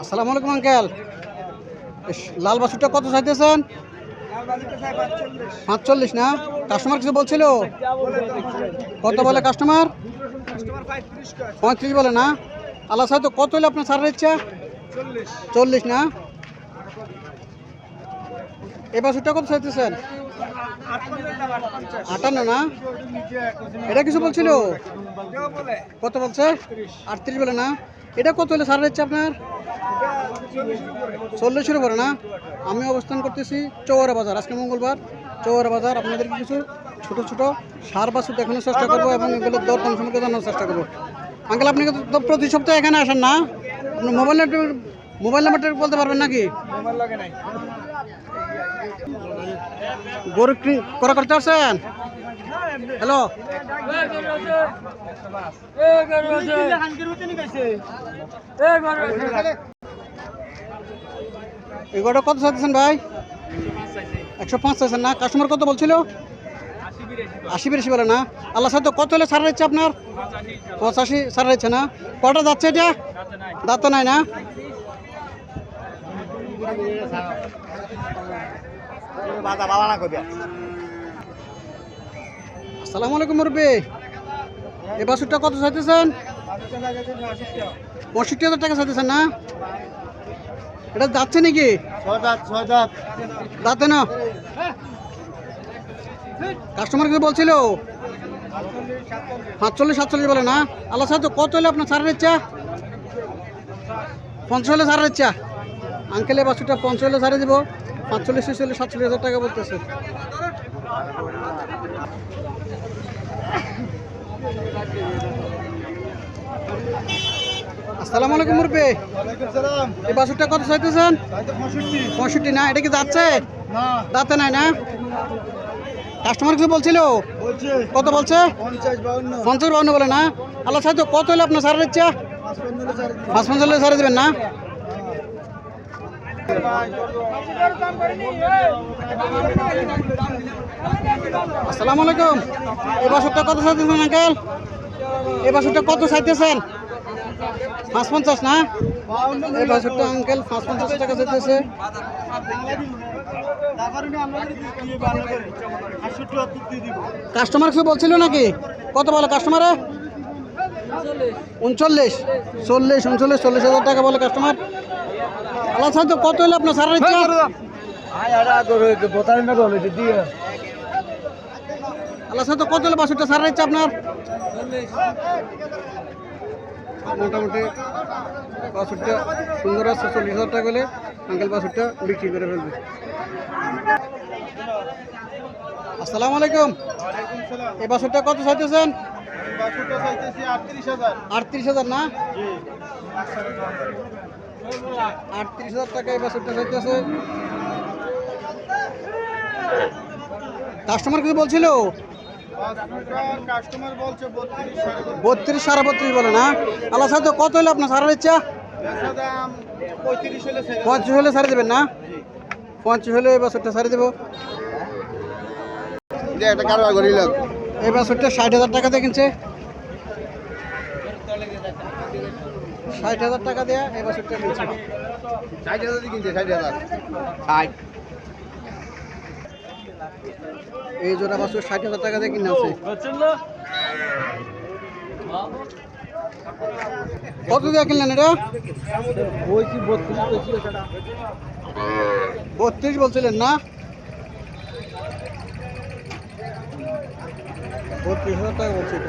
আসসালামু আলাইকুম আঙ্কেল। লাল বাসুরটা কত চাইতেছেন? পাঁচচল্লিশ না? কাস্টমার কিছু বলছিল? কত বলে কাস্টমার? পঁয়ত্রিশ বলে না? আল্লাহ সাহেব কত হলে আপনার ছাড়ের ইচ্ছা? চল্লিশ না? এই বাসুরটা কত চাইতেছেন আটান্ন না? এটা কিছু বলছিল? কত বলছে? আটত্রিশ বলে না। এটা কত হলে ছাড়ের ইচ্ছা আপনার? চল্লিশের উপরে না? আমি অবস্থান করতেছি চৌয়ারা বাজার। আজকে মঙ্গলবার চৌয়ারা বাজার। আপনাদেরকে কিছু ছোট ছোট সার বাছুর দেখানোর চেষ্টা করব এবং এগুলোর দর দাম সম্পর্কে জানার চেষ্টা করব। আঙ্কেল, আপনি তো প্রতি সপ্তাহে এখানে আসেন না? আপনি মোবাইল মোবাইল নাম্বারটা বলতে পারবেন নাকি? গরু করা করতে পারছেন হ্যালো? এগুলো কত চাইতেছেন ভাই? একশো পাঁচ চাইছেন না? কাস্টমার কত বলছিল? আশি বিরাশি বলে না? আল্লাহ সাহেব কত হলে ছাড় দিচ্ছে আপনার? পঁচাশি সারা দিচ্ছে না? কটা যাচ্ছে এটা? দাঁত নাই না? আসসালামু আলাইকুম মুরব্বী। এ বাসুরটা কত চাইতেছেন? পঁয়ষট্টি হাজার টাকা চাইতেছেন না? এটা যাচ্ছে নাকি? দাঁতে না। কাস্টমার কিছু বলছিল? সাতচল্লিশ সাতচল্লিশ বলে না। আল্লাহ সাহেব কত হলে আপনার ছাড়ের ইচ্ছা? পঞ্চাশ হলে ছাড়ের ইচ্ছা? আঙ্কেল বাসুটা পঞ্চাশ হলে ছাড়ে দিব পাঁচচল্লিশ ছেচল্লিশ সাতচল্লিশ হাজার টাকা বলতেছে। আসসালামু আলাইকুম এই বাসুরটা কত চাইতেছেন? পঁয়ষট্টি। না এটা কি যাচ্ছে? দাঁতে নাই না? কাস্টমার কিছু বলছিল? কত বলছে? পঞ্চাশ বাউন্ন। বলে না? আল্লাহ সাহেব কত হলে আপনার সারের ইচ্ছা পাঁচ পঞ্চাশ হলে সারে দেবেন না? আসসালামু আলাইকুম। এই বাসুরটা কত চাইতেছেন আঙ্কেল? এই বাসুরটা কত চাইতেছেন পাঁচ পঞ্চাশ, না? এই বাসুরটা, আঙ্কেল, পাঁচ পঞ্চাশ টাকা চাইতেছে কাস্টমার কিছু বলছিল নাকি? কত বলে কাস্টমারে? উনচল্লিশ। চল্লিশ উনচল্লিশ, চল্লিশ হাজার টাকা বলে কাস্টমার আল্লাহ সাহেব কত হলে আপনার ইচ্ছা আল্লাহ সাহেব কত হলে বাসুরটা সারার ইচ্ছা আপনার? মোটামুটি বাসুরটা সুন্দর আছে, চল্লিশ হাজার টাকা হলে আঙ্কেল বাসুরটা বিক্রি করে ফেলবে। আসসালামু আলাইকুম। এই বাসুরটা কত চাইতেছেন? আটত্রিশ হাজার। না আটত্রিশ হাজার টাকা এই বাসুরটা চাইতেছে। কাস্টমার কিছু বলছিল? বত্রিশ সাড়ে বত্রিশ বলে না? আল্লাহ সাহেব কত হলে আপনার সারার ইচ্ছা পঞ্চাশ হলে সারি দেবেন না? পঞ্চাশ হলে এই বছরটা সারি দেবো। একটা কারবার করিল এই বছরটা ষাট হাজার টাকা দিয়ে কিনছে। ষাট হাজার টাকা দেয়া এই বছরটা কিনছে। ষাট হাজার কিনছে ষাট হাজার। ষাট। এই জোড়া বছর ষাট হাজার টাকা দিয়ে কিনে আছে। কত দিয়ে কিনলেন এটা? বত্রিশ বলছিলেন না? বত্রিশ হাজার টাকা বলছিল